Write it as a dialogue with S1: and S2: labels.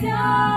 S1: життя.